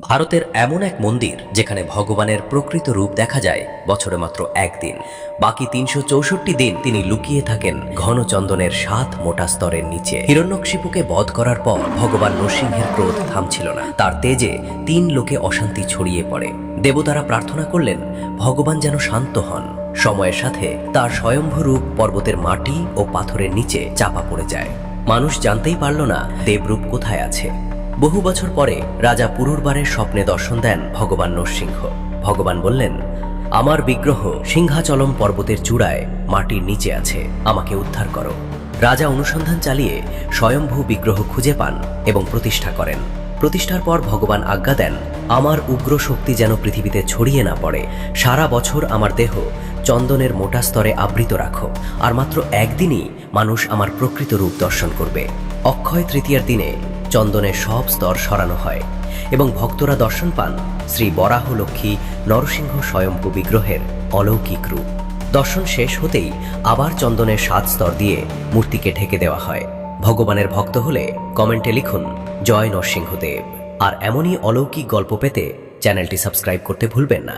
ভারতের এমন এক মন্দির যেখানে ভগবানের প্রকৃত রূপ দেখা যায় বছরে মাত্র একদিন। বাকি তিনশো চৌষট্টি দিন তিনি লুকিয়ে থাকেন ঘন চন্দনের সাত মোটা স্তরের নিচে। হিরণ্যকশিপুকে বধ করার পর ভগবান নরসিংহের ক্রোধ থামছিল না। তার তেজে তিন লোকে অশান্তি ছড়িয়ে পড়ে। দেবতারা প্রার্থনা করলেন, ভগবান যেন শান্ত হন। সময়ের সাথে তার স্বয়ম্ভূ রূপ পর্বতের মাটি ও পাথরের নিচে চাপা পড়ে যায়। মানুষ জানতেই পারল না, দেবরূপ কোথায় আছে। বহু বছর পরে রাজা পুনর্বারের স্বপ্নে দর্শন দেন ভগবান নরসিংহ। ভগবান বললেন, আমার বিগ্রহ সিংহাচলম পর্বতের চূড়ায় মাটির নিচে আছে, আমাকে উদ্ধার করো। রাজা অনুসন্ধান চালিয়ে স্বয়ম্ভূ বিগ্রহ খুঁজে পান এবং প্রতিষ্ঠা করেন। প্রতিষ্ঠার পর ভগবান আজ্ঞা দেন, আমার উগ্র শক্তি যেন পৃথিবীতে ছড়িয়ে না পড়ে, সারা বছর আমার দেহ চন্দনের মোটা স্তরে আবৃত রাখো, আর মাত্র একদিনই মানুষ আমার প্রকৃত রূপ দর্শন করবে। অক্ষয় তৃতীয়ার দিনে চন্দনের সব স্তর সরানো হয় এবং ভক্তরা দর্শন পান শ্রী বরাহ লক্ষ্মী নরসিংহ স্বয়ম্ভু বিগ্রহের অলৌকিক রূপ। দর্শন শেষ হতেই আবার চন্দনের সাত স্তর দিয়ে মূর্তিকে ঢেকে দেওয়া হয়। ভগবানের ভক্ত হলে কমেন্টে লিখুন, জয় নরসিংহদেব। আর এমনই অলৌকিক গল্প পেতে চ্যানেলটি সাবস্ক্রাইব করতে ভুলবেন না।